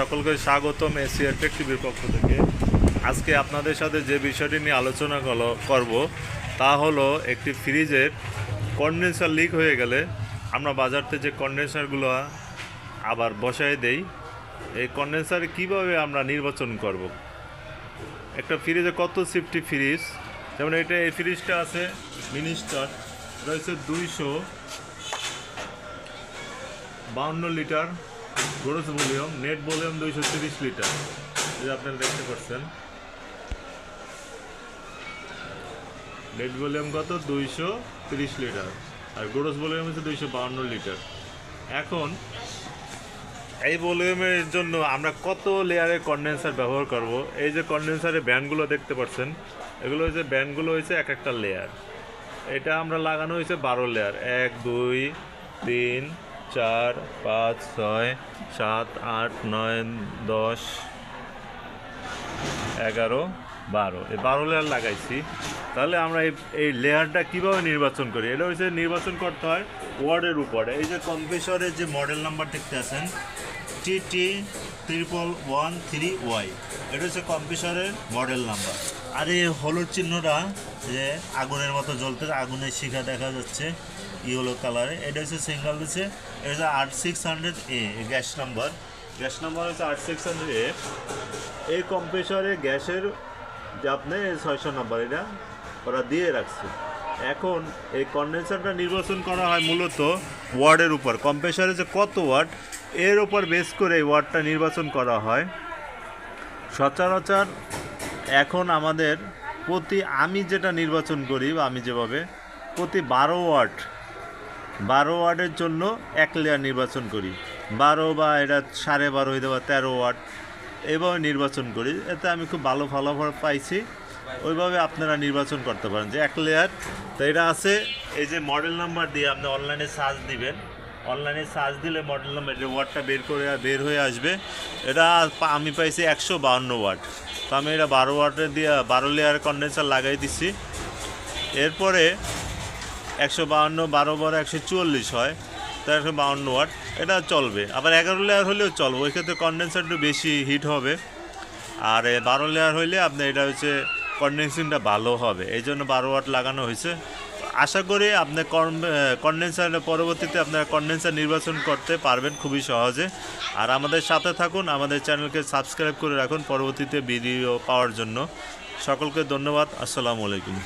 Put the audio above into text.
সকলকে স্বাগতম এশিয়ার টেক টিভির পক্ষ থেকে। আজকে আপনাদের সাথে যে বিষয়টি নিয়ে আলোচনা করব, তা হলো একটি ফ্রিজের কন্ডেন্সার লিক হয়ে গেলে আমরা বাজারতে যে কন্ডেন্সারগুলো আবার বসায় দেই, এই কন্ডেন্সার কীভাবে আমরা নির্বাচন করব? একটা ফ্রিজে কত সেফটি ফ্রিজ যেমন এটা, এই ফ্রিজটা আছে মিনিস্টার রয়েছে দুইশো বাউন্ন litre. Gross volume, net volume দুইশো তিরিশ লিটার। এই যে আপনারা দেখতে পাচ্ছেন। নেট ভলিউম কত? দুইশো তিরিশ লিটার। আর গ্রোস ভলিউম হচ্ছে দুইশো বাউন্ন লিটার। এখন এই ভলিউমের জন্য আমরা কত লেয়ারের কন্ডেন্সার ব্যবহার করব? এই যে কন্ডেন্সারের ব্যান্ডগুলো দেখতে পাচ্ছেন, এগুলো হচ্ছে, ব্যান্ডগুলো হয়েছে এক একটা লেয়ার। এটা আমরা লাগানো হয়েছে বারো লেয়ার। এক, দুই, তিন চার, পাঁচ, ছয়, সাত, আট, নয়, দশ, এগারো, বারো। এই বারো লেয়ার লাগাইছি। তাহলে আমরা এই এই লেয়ারটা কীভাবে নির্বাচন করি? এটা হচ্ছে নির্বাচন করতে হয় ওয়ার্ডের উপরে। এই যে কম্প্রেসরের যে মডেল নাম্বার দেখতে আছেন T T triple one three Y এটা হচ্ছে কম্প্রেসরের মডেল নাম্বার আর এই হলুদ চিহ্নটা যে আগুনের মতো জ্বলতে আগুনের শিখা দেখা যাচ্ছে, ইয়েলো কালারে এটা হচ্ছে সিঙ্গেল দিচ্ছে এটা হচ্ছে সিক্স হান্ড্রেড এ গ্যাস নাম্বার গ্যাস নাম্বার হচ্ছে আট সিক্স হান্ড্রেড এ এই কম্প্রেসরে গ্যাসের যে আপনি ছয়শো নাম্বার এটা ওরা দিয়ে রাখছে। এখন এই কন্ডেন্সারটা নির্বাচন করা হয় মূলত ওয়ার্ডের উপর। কম্প্রেসরে যে কত ওয়ার্ড, এর উপর বেস করে এই ওয়ার্ডটা নির্বাচন করা হয়। সচরাচর এখন আমাদের প্রতি, আমি যেটা নির্বাচন করি, বা আমি যেভাবে, প্রতি বারো ওয়ার্ড, বারো ওয়ার্ডের জন্য এক লেয়ার নির্বাচন করি। বারো বা এটা সাড়ে বারো হইতে বা তেরো ওয়ার্ড এইভাবে নির্বাচন করি। এতে আমি খুব ভালো ফলাফল পাইছি। ওইভাবে আপনারা নির্বাচন করতে পারেন যে এক লেয়ার তো এটা আছে, এই যে মডেল নাম্বার দিয়ে আপনি অনলাইনে সার্চ দিবেন। অনলাইনে সার্চ দিলে মডেল নাম্বার ওয়ার্ডটা বের করে, বের হয়ে আসবে। এটা আমি পাইছি একশো বাউন্ন ওয়াট তো আমি এটা বারো ওয়াটে দিয়ে, বারো লেয়ার কন্ডেন্সার লাগাই দিছি। এরপরে একশো বাউন্ন, বারো বারো একশো চুয়াল্লিশ হয়, তো একশো বাউন্ন ওয়াট, এটা চলবে। আবার এগারো লেয়ার হলেও চলবে, ওই ক্ষেত্রে কন্ডেন্সার একটু বেশি হিট হবে। আর বারো লেয়ার হইলে আপনার এটা হচ্ছে কন্ডেন্সিংটা ভালো হবে, এই জন্য বারো ওয়াট লাগানো হয়েছে। আশা করি আপনার কন্ডেন্সারের পরবর্তীতে আপনারা কন্ডেন্সার নির্বাচন করতে পারবেন খুবই সহজে। আর আমাদের সাথে থাকুন, আমাদের চ্যানেলকে সাবস্ক্রাইব করে রাখুন পরবর্তীতে ভিডিও পাওয়ার জন্য। সকলকে ধন্যবাদ, আসসালামু আলাইকুম।